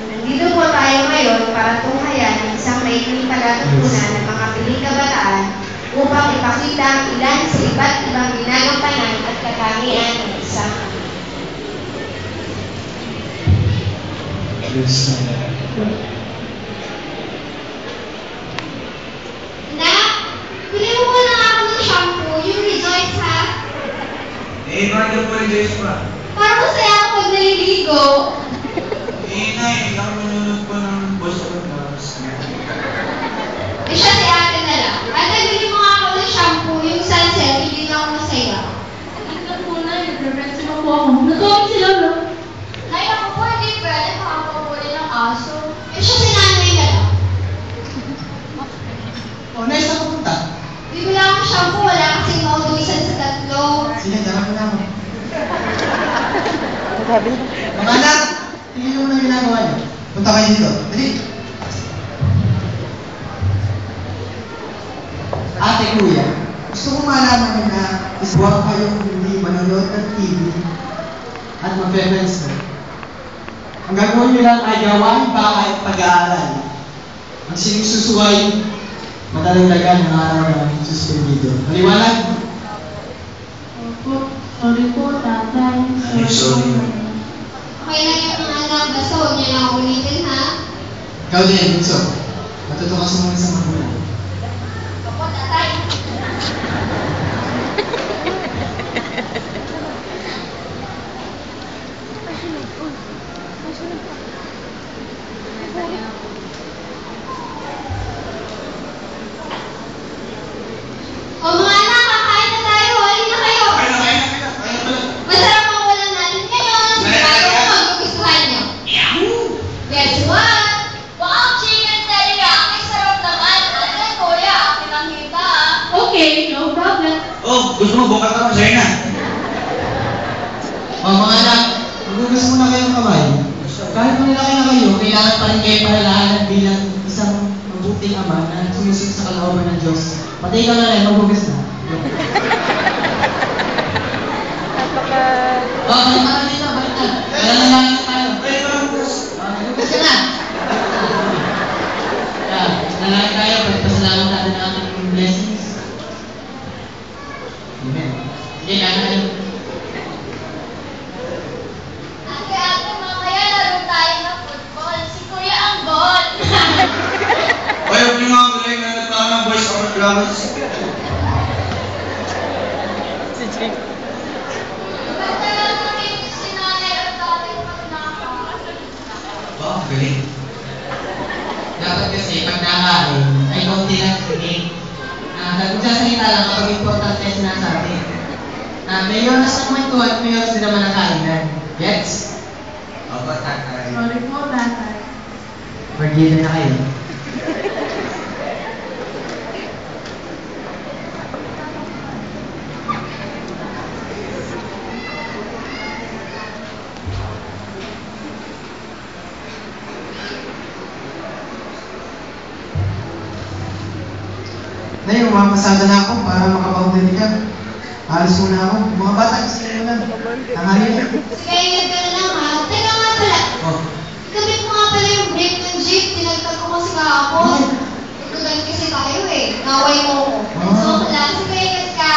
Nandito po tayo ngayon para tunghayan ang isang maikling palatuntunan ng mga piling kabataan upang ipakita ang ilan sa iba't ibang ginagampanan at katangian ng isang Nak, bili mo ako ng shampoo, yung Rejoice ha. Eh, bakit yung apologize pa? Para masaya ako pag naliligo. Eh, nay, ako nanonood po ng Boss of Loves. Eh siya si ate na lang. Ate, bili mo nga ako ng shampoo, yung sunset, hindi na ako masaya. Tingnan mo na, nagre-rent mo po ako. Natawag si Lolo. Ay, ako po, hindi pwede makakapuli ng aso. Eh siya si nanay na lang. O, nice na pupunta. Bibili ako ng shampoo, wala kasing mautuisan sa tatlo. Sige, tara ko na ako. Mga anak, tingnan mo na yung ginagawa niyo. Punta kayo dito. Dali. Ate, kuya, gusto ko malaman niyo na iswag kayong hindi manonood ng TV at mag-friends na. Ang gagawin niyo lang ay gawain bahay at pag-aaral. Ang sinususuway, madalagdagan ng araw na suspendido. Maliwanag? Opo, sorry po, tatay. Ay, sorry. Okay lang yung mga anak, basta huwag niyo na ulitin ha. Ikaw din, Bunso. Matuto ka sumunod sa magulang. Opo, tatay. O mga anak, kakain na tayo. Halin na kayo. Kaya na, kaya na, kaya na, kaya na pala. Masarap ang ulam natin ngayon. Kaya na, Bago kaya mo na. magugustuhan niyo. Yahoo! Guess what? Wow, chicken teriyaki. Sarap naman. Ano, kuya? Akin ang hita ah. Okay, no problem. Oh, gusto mo bukat ako sa'yo na? O mga anak, magugas muna kayong kamay. Kahit manilaki na kayo, kailangan pa rin kayo palalahanan bilang isang mabuting ama na sumusunod sa kalooban ng Diyos. Pati ikaw na rin, magugas na. O, balik ka na dito, balik na. Kaya na lang tayo. Ay, parang bukas. O, magugas ka na. Kaya, nalaki tayo, pagpasalamat natin ang ating blessings. Amen. Sige, kaya na Ate, ate, mamaya laro tayo ng football. Si kuya ang ball. Ay, huwag niyo nga ang galing na nagtama ng Boys of Loves. Basta lang nakikinig si nanay at tatay pag nakakain. Ba, ang galing. Dapat kasi pag nakain, ay konti lang kinig. Ah, nagsasalita lang kapag importante yung sinasabi. Ah, may oras ng kwentuhan at may oras din naman ang kainan. Gets? Opo, tatay. Sorry po, tatay. Forgiven na kayo. Ngayon, mamapasada na ako para makaboundary ka. Alis muna ako. Mga bata, gusto mo na. Tanghali na. Sige, ingat ka na lang ha. Teka nga pala. Oh. Ikabit mo nga pala yung brake ng jeep. Tinagtag ko kasi kahapon. Nagkagalit kasi tayo eh. Naway mo ko. Ah. So, wala. Sige, ingat ka.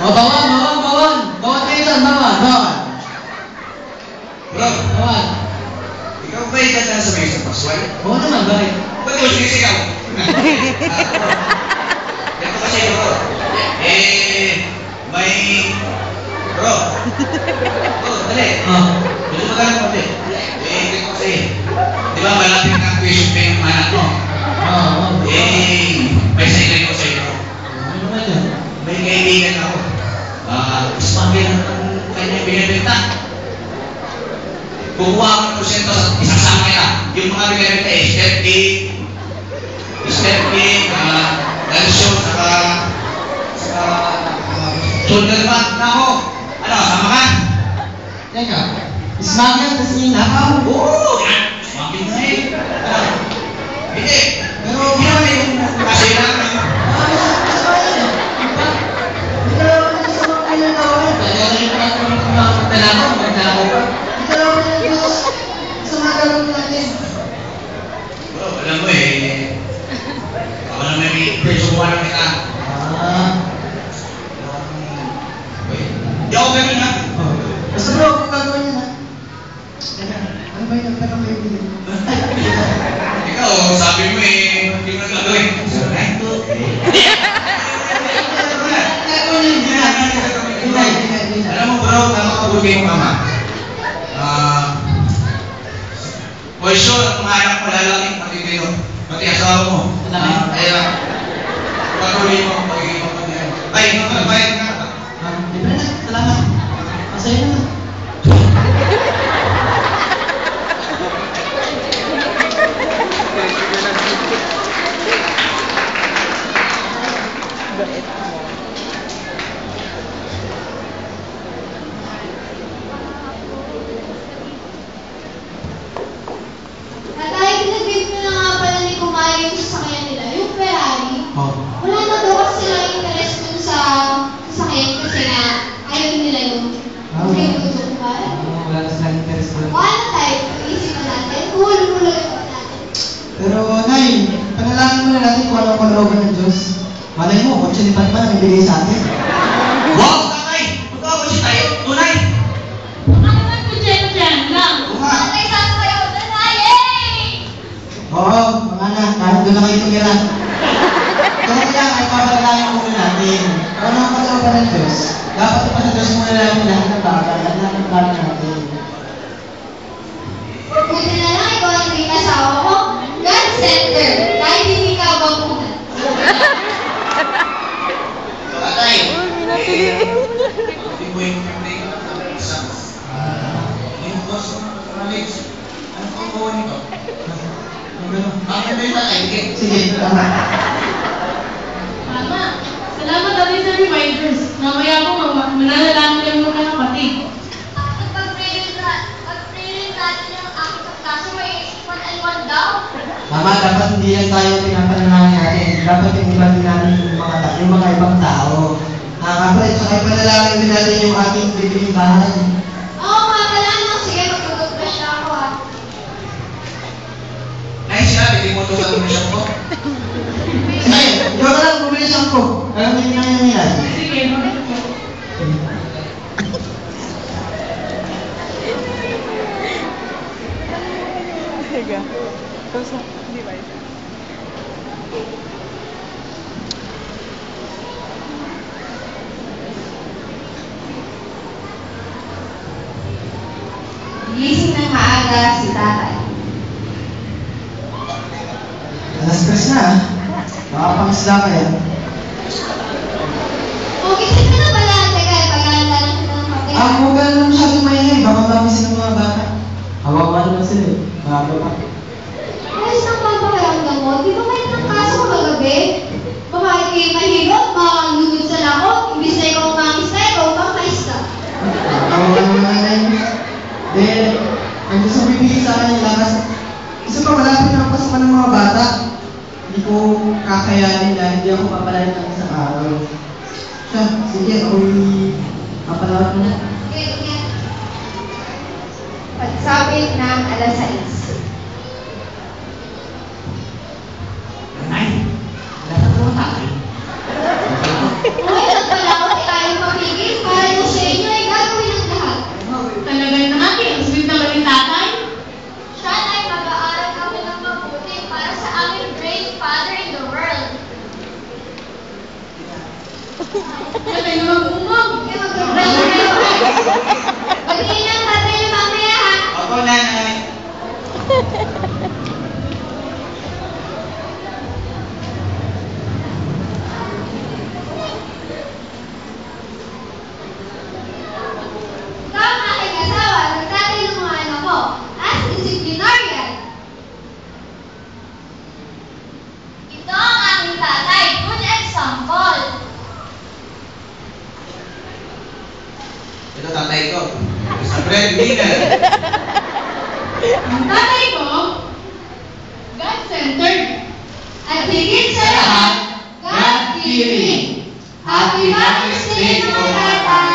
Oh, bawan, bawan, bawan. Bawan kayo dyan, bawan, bawan. Bro, Bawan. ikaw ba ikat na paswal? Oo naman, bakit? Ba't mo sinisigaw? Ito kasi bro. Eh, may... Bro. Bro, dali. Oh. Gusto mo tayo konti. Eh, ito kasi. Di ba malapit na ang tuition pay ng anak mo? Oo, oo. Eh, may secret ko sa iyo. Ano naman yun? May kaibigan ako. Ah, smuggle ang kanya binibenta. Kukuha ako ng porsyento sa isasama kita. Mga binibenta eh, step A, step A, ah, calcium, saka, saka, ah, shoulder pad na ako. Ano, sama ka? Teka, smuggle tas yung nakaw. Oo! Smuggle na eh. Ano? Hindi. Pero, Hindi naman yung kasi. Hindi ka naman sa mga kailan na ako. Kaya rin pa ako ng baka magtanakaw, magtanakaw pa. Ito lang po ng Diyos. Sa mga gawin natin. Bro, alam mo eh, ako na may persubuhan na kita. Ah. Wait, Di ako ganun ha. Oh. Basta bro, kung gagawin niya na. Teka, ano ba yung nagtanong kayo din? Ikaw, sabi mo eh, hindi mo na gagawin. So, nine to Gagawin niya yun. Hindi, hindi, hindi. Alam mo bro, napakabuti mo mama. Ah, for sure, at mga anak mo lalaki, pati kayo, pati asawa mo. Lalaki? Ah, Kaya, patuloy mo ang pagiging kapatid. Ay, nagbayad ka. Ah, libre na. Salamat. Masaya na. Tatay, pinag-gift na nga pala ni Kumayo yung sasakyan nila, yung Ferrari. Oh. Wala na daw kasi sila interest dun sa sasakyan kasi nga ayaw nila yung Ah. kasi yung gusto ko ba? Ah, wala na silang interest doon. Wala tayo, pag-isipan natin, hulog-hulog yung natin. Pero, Nay, panalangin muna natin kung anong kalooban ng Diyos. Malay mo, kotse ibigay sa atin. Wow, tatay! Magkakasi tayo, tunay! Ano ba ito dyan dyan lang? Tatay, sasakay ako doon, ay, yay! Oo, mga anak, kahit doon na kayo tumira. Kaya kaya ay papanalangin muna natin. Ano ang kalooban ng Diyos, dapat pa Diyos muna natin lahat ng bagay at lahat ng plano natin. Buti na lang ikaw ang naging asawa ko. God center, kahit hindi ka baguhan. Tatay! Hindi mo yung pagdating ng isang yung boss mo, Alex, ano ang gawa nito? Bakit ba yung tatay? Sige. Tama. Salamat sa reminders. Mamaya po, mama, mananalangin lang mga kapatid. Na, may. Tama, dapat hindi yan tayo pinapanalangin natin. Dapat yung iba yung mga, yung mga ibang tao. Ah, kapatid, saka ipanalangin din natin yung ating bibiling bahay. Oo nga pala, no? Sige, mag-toothbrush na ako ah. Nay, siya, hindi mo ito gagawin siya ko. Sige, ikaw ka lang bumili siyang ko. Alam mo yung nangyayari. Sige, bakit po? Gising ng maaga si tatay. Alas stress na ah. Baka pangisda ka ka na pala. Teka, lang kita ng kape. Ah, huwag ka na masyadong maingay. Baka mamisin ng mga bata. Hawawa naman sila eh. Baka pa. Ayos ng papakiramdam mo. Di ba may kaso ko kagabi? Baka kayo mahirap, makalugod sa lakot. Imbis na ikaw mangis na, ikaw pang kaista. Hawawa naman. Then, ang gusto bibigay sa akin yung lakas. Gusto ko malapit na ang pasukan ng mga bata. Hindi ko kakayanin na hindi ako papalayan ng isang araw. Siya, sige, ako'y papalawat mo na. Pagsapit ng alas 6. Ng tatay na mamaya ha. Opo, nanay. Ikaw ang aking asawa, nagtatay ng mga anak ko. As disciplinarian. Ito ang aking tatay, good example. Ito tatay ko. Sa breadwinner. Ang tatay ko, God-centered. At higit sa lahat, God-fearing. Happy Mother's Day, mga tatay!